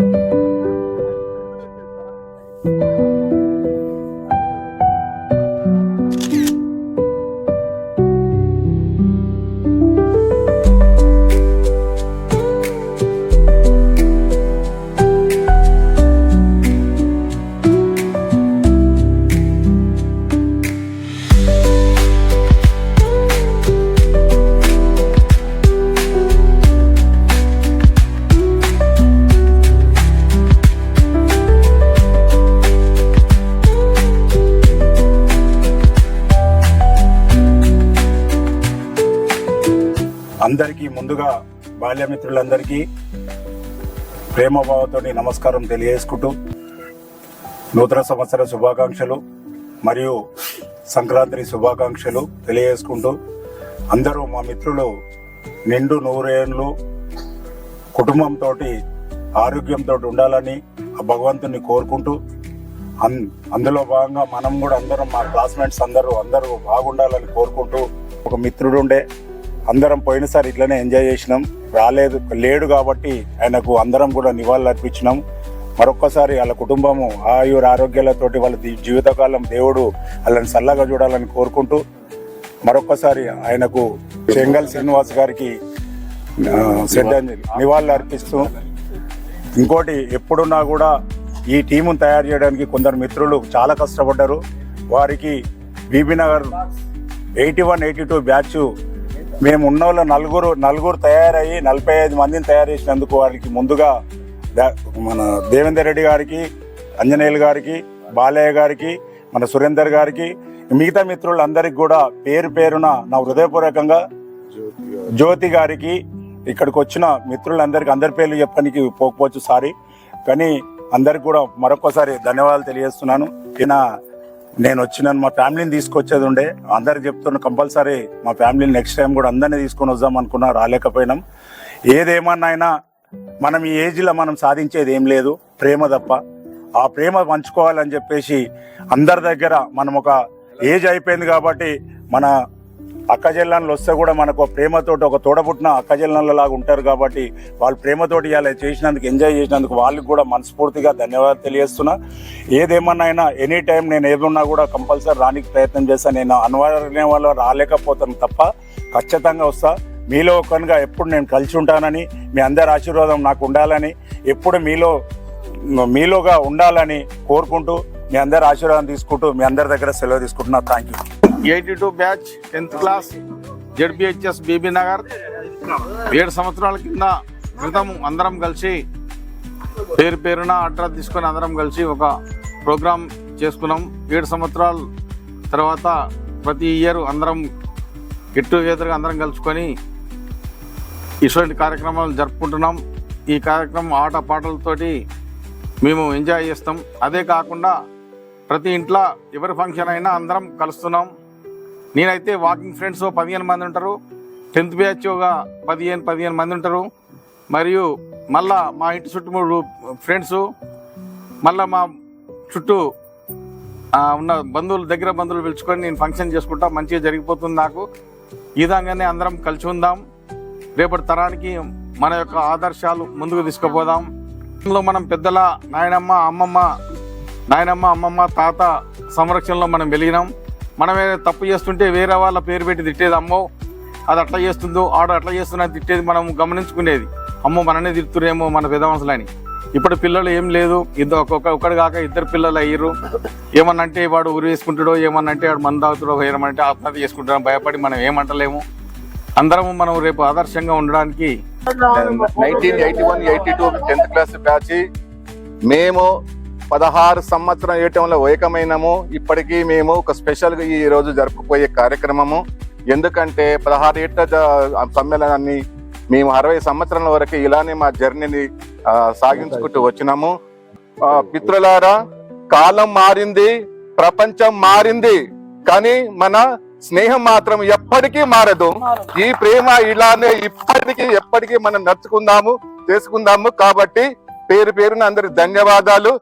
음 అందరికీ ముందుగా బాల్యమిత్రులందరికీ ప్రేమభావంతో నమస్కారం తెలియజేసుకుంటూ నూతన సంవత్సర శుభాకాంక్షలు మరియు సంక్రాంతి శుభాకాంక్షలు తెలియజేసుకుంటూ అందరూ మా మిత్రులు నిండు నూరేళ్ళు కుటుంబంతో ఆరోగ్యంతో ఉండాలని ఆ భగవంతుని కోరుకుంటూ అన్ అందులో భాగంగా మనం కూడా అందరం మా క్లాస్మేట్స్ అందరూ అందరూ బాగుండాలని కోరుకుంటూ ఒక మిత్రుడు ఉండే అందరం పోయినసారి ఇట్లనే ఎంజాయ్ చేసినాం. రాలేదు లేడు కాబట్టి ఆయనకు అందరం కూడా నివాళులు అర్పించినాం. మరొక్కసారి వాళ్ళ కుటుంబము ఆయుర ఆరోగ్యాలతోటి వాళ్ళ జీవితకాలం దేవుడు వాళ్ళని చల్లగా చూడాలని కోరుకుంటూ మరొక్కసారి ఆయనకు చెంగల్ శ్రీనివాస్ గారికి శ్రద్ధాంజలి నివాళులు అర్పిస్తూ ఇంకోటి ఎప్పుడున్నా కూడా ఈ టీమును తయారు చేయడానికి కొందరు మిత్రులు చాలా కష్టపడ్డారు. వారికి Bibinagar eighty one eighty two batch మేము ఉన్న వాళ్ళు నలుగురు నలుగురు తయారయ్యి నలభై ఐదు మందిని తయారు చేసినందుకు వారికి ముందుగా మన దేవేందర్ రెడ్డి గారికి అంజనేయులు గారికి బాలయ్య గారికి మన సురేందర్ గారికి మిగతా మిత్రులందరికీ కూడా పేరు పేరున నా హృదయపూర్వకంగా జ్యోతి గారికి ఇక్కడికి వచ్చిన మిత్రులందరికీ అందరి పేర్లు చెప్పడానికి పోకపోవచ్చు సారీ. కానీ అందరికి కూడా మరొకసారి ధన్యవాదాలు తెలియజేస్తున్నాను. ఈయన నేను వచ్చినాను మా ఫ్యామిలీని తీసుకొచ్చేది ఉండే. అందరికి చెప్తున్న కంపల్సరీ మా ఫ్యామిలీని నెక్స్ట్ టైం కూడా అందరినీ తీసుకొని వద్దాం అనుకున్నా రాలేకపోయినాం. ఏదేమన్నా అయినా మనం ఈ ఏజ్లో మనం సాధించేది ఏం లేదు ప్రేమ తప్ప. ఆ ప్రేమ పంచుకోవాలని చెప్పేసి అందరి దగ్గర మనం ఒక ఏజ్ అయిపోయింది కాబట్టి మన అక్క వస్తే కూడా మనకు ఒక ప్రేమతోటి ఒక తోడబుట్టిన అక్క ఉంటారు కాబట్టి వాళ్ళు ప్రేమతోటి ఇలా చేసినందుకు ఎంజాయ్ చేసినందుకు వాళ్ళకి కూడా మనస్ఫూర్తిగా ధన్యవాదాలు తెలియజేస్తున్నా. ఏదేమన్నా అయినా ఎనీ టైం నేను ఏదున్నా కూడా కంపల్సరీ రానికి ప్రయత్నం చేస్తాను నేను అనివార్యం వల్ల రాలేకపోతాను తప్ప ఖచ్చితంగా వస్తా. మీలో ఒకనుగా ఎప్పుడు నేను కలిసి ఉంటానని మీ అందరి ఆశీర్వాదం నాకు ఉండాలని ఎప్పుడు మీలో మీలోగా ఉండాలని కోరుకుంటూ మీ అందరి ఆశీర్వాదం తీసుకుంటూ మీ అందరి దగ్గర సెలవు తీసుకుంటున్నా. Thank you eighty two batch tenth class ZPHS Bibinagar. ఏడు సంవత్సరాల కింద క్రితం అందరం కలిసి పేరు పేరున అడ్రస్ తీసుకొని అందరం కలిసి ఒక ప్రోగ్రాం చేసుకున్నాం. ఏడు సంవత్సరాల తర్వాత ప్రతి ఇయర్ అందరం గెట్ టుగెదర్గా అందరం కలుసుకొని ఇటువంటి కార్యక్రమాలు జరుపుకుంటున్నాం. ఈ కార్యక్రమం ఆట పాటలతోటి మేము ఎంజాయ్ చేస్తాం. అదే కాకుండా ప్రతి ఇంట్లో ఎవరి ఫంక్షన్ అయినా అందరం కలుస్తున్నాం. నేనైతే వాకింగ్ ఫ్రెండ్స్ పదిహేను మంది ఉంటారు. టెన్త్ బ్యాచ్ ఒక పదిహేను పదిహేను మంది ఉంటారు. మరియు మళ్ళా మా ఇంటి చుట్టూ ఫ్రెండ్స్ మళ్ళా మా చుట్టూ ఉన్న బంధువులు దగ్గర బంధువులు పిలుచుకొని నేను ఫంక్షన్ చేసుకుంటా. మంచిగా జరిగిపోతుంది నాకు. ఈ విధంగానే అందరం కలిసి ఉందాం. రేపటి తరానికి మన యొక్క ఆదర్శాలు ముందుకు తీసుకుపోదాం. ఇందులో మనం పెద్దల నాయనమ్మ అమ్మమ్మ నాయనమ్మ అమ్మమ్మ తాత సంరక్షణలో మనం వెలిగినాం. మనమే తప్పు చేస్తుంటే వేరే వాళ్ళ పేరు పెట్టి తిట్టేది అమ్మో అది అట్లా చేస్తుందో ఆడ అట్లా చేస్తున్నా తిట్టేది మనం గమనించుకునేది. అమ్మో మననే తిడుతురేమో మన పెదవంశలని ఇప్పుడు పిల్లలు ఏం లేదు. ఇద్దరు ఒక్కొక్క ఒక్కడు కాక ఇద్దరు పిల్లలు అయ్యారు ఏమన్నంటే వాడు ఉరి వేసుకుంటాడో ఏమన్నంటే వాడు మందు తాగుతాడో ఏమనంటే ఆత్మహత్య చేసుకుంటాడో భయపడి మనం ఏమంటలేము. అందరము మనం రేపు ఆదర్శంగా ఉండడానికి nineteen eighty one eighty two tenth class batch మేము పదహారు సంవత్సరం ఏటంలో ఏకమైనము. ఇప్పటికీ మేము ఒక స్పెషల్గా ఈ రోజు జరుపుకుపోయే కార్యక్రమము. ఎందుకంటే పదహారు ఏట సమ్మేళనాన్ని మేము అరవై సంవత్సరాల వరకు ఇలానే మా జర్నీని సాగించుకుంటూ వచ్చినాము. పిత్రులారా మిత్రులారా కాలం మారింది ప్రపంచం మారింది కానీ మన స్నేహం మాత్రం ఎప్పటికీ మారదు. ఈ ప్రేమ ఇలానే ఇప్పటికీ ఎప్పటికీ మనం నడుచుకుందాము చేసుకుందాము కాబట్టి పేరు పేరున అందరి ధన్యవాదాలు.